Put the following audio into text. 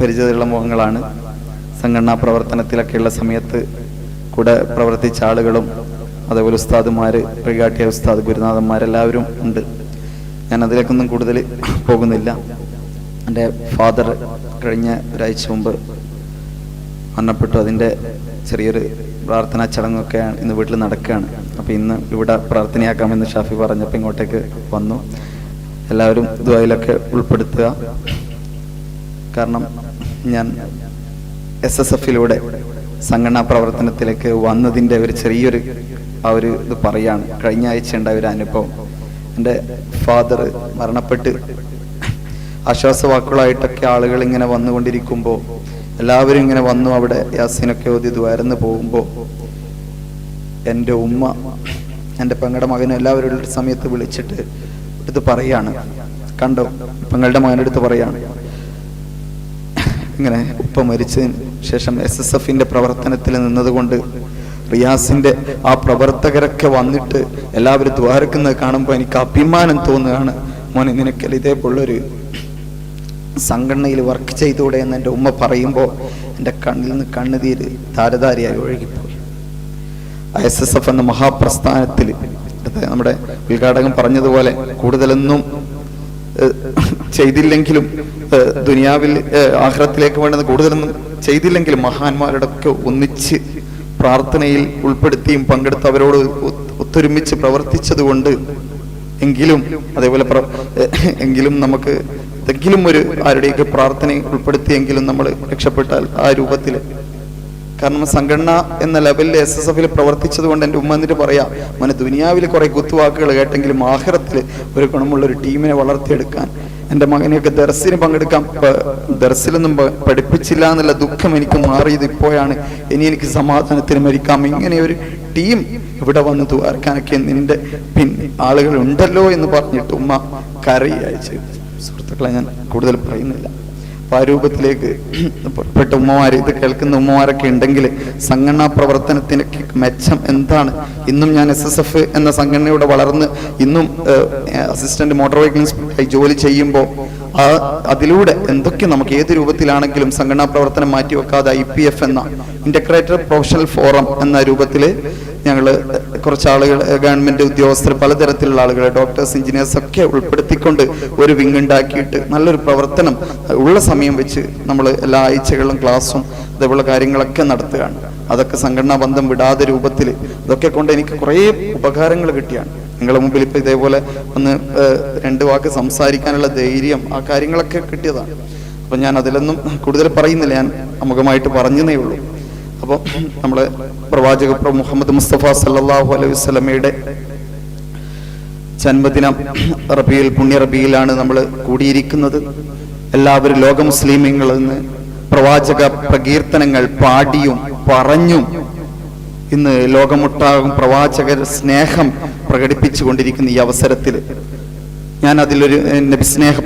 പരിചയമുള്ള മുഖങ്ങളാണ്. സംഘടനാ പ്രവർത്തനത്തിലൊക്കെയുള്ള സമയത്ത് കൂടെ പ്രവർത്തിച്ച ആളുകളും അതേപോലെ ഉസ്താദുമാർ പ്രകാട്ടിയ ഉസ്താദ് ഗുരുനാഥന്മാരെല്ലാവരും ഉണ്ട്. ഞാൻ അതിലേക്കൊന്നും കൂടുതൽ പോകുന്നില്ല. എന്റെ ഫാദർ കഴിഞ്ഞ ഒരാഴ്ച മുമ്പ് മരണപ്പെട്ടു. അതിന്റെ ചെറിയൊരു പ്രാർത്ഥനാ ചടങ്ങൊക്കെയാണ് ഇന്ന് വീട്ടിൽ നടക്കുകയാണ്. അപ്പോൾ ഇന്ന് ഇവിടെ പ്രാർത്ഥനയാക്കാമെന്ന് ഷാഫി പറഞ്ഞപ്പോൾ ഇങ്ങോട്ടേക്ക് വന്നു. എല്ലാവരും ദ്വായിലൊക്കെ ഉൾപ്പെടുത്തുക. കാരണം ഞാൻ എസ് എസ് എഫിലൂടെ സംഘടനാ പ്രവർത്തനത്തിലേക്ക് വന്നതിന്റെ ഒരു ചെറിയൊരു ആ ഒരു ഇത് പറയാണ്. കഴിഞ്ഞ ആഴ്ച ഉണ്ടായ ഒരു അനുഭവം. എന്റെ ഫാദർ മരണപ്പെട്ട് ആശ്വാസവാക്കുകളായിട്ടൊക്കെ ആളുകൾ ഇങ്ങനെ വന്നുകൊണ്ടിരിക്കുമ്പോൾ എല്ലാവരും ഇങ്ങനെ വന്നു അവിടെ യാസിനൊക്കെ ഓതി ദ്വാരന്ന് പോകുമ്പോൾ എന്റെ ഉമ്മ എന്റെ പെങ്ങളുടെ മകനും എല്ലാവരും സമയത്ത് വിളിച്ചിട്ട് എടുത്ത് പറയാണ്. കണ്ടോ? പെങ്ങളുടെ മകന്റെ പറയാണ്. ഇങ്ങനെ ഉപ്പ മരിച്ചതിന് ശേഷം എസ് എസ് എഫിന്റെ പ്രവർത്തനത്തിൽ നിന്നതുകൊണ്ട് റിയാസിന്റെ ആ പ്രവർത്തകരൊക്കെ വന്നിട്ട് എല്ലാവരും ദ്വാരക്കുന്നത് കാണുമ്പോൾ എനിക്ക് അഭിമാനം തോന്നുകയാണ്. മോനെ നിനക്കല്ല ഇതേപോലൊരു സംഘടനയിൽ വർക്ക് ചെയ്തുകൂടെ എന്ന് എന്റെ ഉമ്മ പറയുമ്പോൾ എന്റെ കണ്ണിൽ നിന്ന് കണ്ണുതീര് താരതാരിയായി ഒഴുകിപ്പോയി. എസ് എസ് എഫ് എന്ന മഹാപ്രസ്ഥാനത്തിൽ നമ്മുടെ ഉദ്ഘാടകം പറഞ്ഞതുപോലെ കൂടുതലൊന്നും ചെയ്തില്ലെങ്കിലും ദുനിയാവിൽ ആഹ്റത്തിലേക്ക് വേണ്ടത് കൂടുതലൊന്നും ചെയ്തില്ലെങ്കിലും മഹാന്മാരുടെ ഒക്കെ ഒന്നിച്ച് പ്രാർത്ഥനയിൽ ഉൾപ്പെടുത്തിയും പങ്കെടുത്ത് അവരോട് ഒത്തൊരുമിച്ച് ഒത്തൊരുമിച്ച് പ്രവർത്തിച്ചതുകൊണ്ട് എങ്കിലും അതേപോലെ എങ്കിലും നമുക്ക് എന്തെങ്കിലും ഒരു ആരുടെയൊക്കെ പ്രാർത്ഥനയിൽ ഉൾപ്പെടുത്തിയെങ്കിലും നമ്മൾ രക്ഷപ്പെട്ടാൽ ആ രൂപത്തിൽ കാരണം സംഘടന എന്ന ലെവലിൽ എസ് എസ് എഫിൽ പ്രവർത്തിച്ചത് കൊണ്ട് എന്റെ ഉമ്മ എന്നിട്ട് പറയാം മോനെ ദുനിയാവിൽ കുറേ കുത്തുവാക്കുകൾ കേട്ടെങ്കിലും ആഹ്റത്തിൽ ഒരു ഗുണമുള്ള ഒരു ടീമിനെ വളർത്തിയെടുക്കാൻ എന്റെ മകനെയൊക്കെ ദർസിന് പങ്കെടുക്കാൻ ദർസിലൊന്നും പഠിപ്പിച്ചില്ല എന്നുള്ള ദുഃഖം എനിക്ക് മാറിയത് ഇപ്പോഴാണ്. ഇനി എനിക്ക് സമാധാനത്തിന് മരിക്കാം. ഇങ്ങനെ ഒരു ടീം ഇവിടെ വന്ന് തുവാർക്കാനൊക്കെ നിന്റെ പിൻ ആളുകൾ ഉണ്ടല്ലോ എന്ന് പറഞ്ഞിട്ട് ഉമ്മ കരയായി. ചെയ്തു സുഹൃത്തുക്കളെ ഞാൻ കൂടുതൽ പറയുന്നില്ല. അപ്പൊ പെട്ട ഉമ്മമാർ ഇത് കേൾക്കുന്ന ഉമ്മമാരൊക്കെ ഉണ്ടെങ്കിൽ സംഘടനാ പ്രവർത്തനത്തിന് മെച്ചം എന്താണ്? ഇന്നും ഞാൻ എസ് എസ് എഫ് എന്ന സംഘടനയുടെ വളർന്ന് ഇന്നും അസിസ്റ്റന്റ് മോട്ടോർ വെഹിക്കിൾ ജോലി ചെയ്യുമ്പോൾ അതിലൂടെ എന്തൊക്കെ നമുക്ക് ഏത് രൂപത്തിലാണെങ്കിലും സംഘടനാ പ്രവർത്തനം മാറ്റിവെക്കാതെ ഐ പി എഫ് എന്ന ഇന്റഗ്രേറ്റഡ് പ്രൊഫഷണൽ ഫോറം എന്ന രൂപത്തിൽ ഞങ്ങൾ കുറച്ച് ആളുകൾ ഗവൺമെന്റ് ഉദ്യോഗസ്ഥർ പലതരത്തിലുള്ള ആളുകൾ ഡോക്ടേഴ്സ് എഞ്ചിനീയേഴ്സ് ഒക്കെ ഉൾപ്പെടുത്തിക്കൊണ്ട് ഒരു വിങ് ഉണ്ടാക്കിയിട്ട് നല്ലൊരു പ്രവർത്തനം ഉള്ള സമയം വെച്ച് നമ്മൾ എല്ലാ ആഴ്ചകളിലും ക്ലാസ്സും അതേപോലെ കാര്യങ്ങളൊക്കെ നടത്തുകയാണ്. അതൊക്കെ സംഘടനാ ബന്ധം വിടാതെ രൂപത്തിൽ ഇതൊക്കെ കൊണ്ട് എനിക്ക് കുറേ ഉപകാരങ്ങൾ കിട്ടിയാണ്. നിങ്ങളുടെ മുമ്പിൽ ഇപ്പൊ ഇതേപോലെ ഒന്ന് രണ്ട് വാക്ക് സംസാരിക്കാനുള്ള ധൈര്യം ആ കാര്യങ്ങളൊക്കെ കിട്ടിയതാണ്. അപ്പൊ ഞാൻ അതിലൊന്നും കൂടുതൽ പറയുന്നില്ല. ഞാൻ അമുഖമായിട്ട് പറഞ്ഞതേ ഉള്ളൂ. അപ്പോൾ നമ്മളെ പ്രവാചക പ്ര മുഹമ്മദ് മുസ്തഫ സല്ലാഹു അലൈഹി വസല്ലമയുടെ ജന്മദിനം റബിയിൽ പുണ്യ റബിയിലാണ് നമ്മൾ കൂടിയിരിക്കുന്നത്. എല്ലാവരും ലോക മുസ്ലിമീങ്ങളിൽ നിന്ന് പ്രവാചക പ്രകീർത്തനങ്ങൾ പാടിയും പറഞ്ഞും ഇന്ന് ലോകമൊട്ടാകും പ്രവാചക സ്നേഹം പ്രകടിപ്പിച്ചുകൊണ്ടിരിക്കുന്ന ഈ അവസരത്തിൽ ഞാൻ അതിലൊരു നബിസ്നേഹ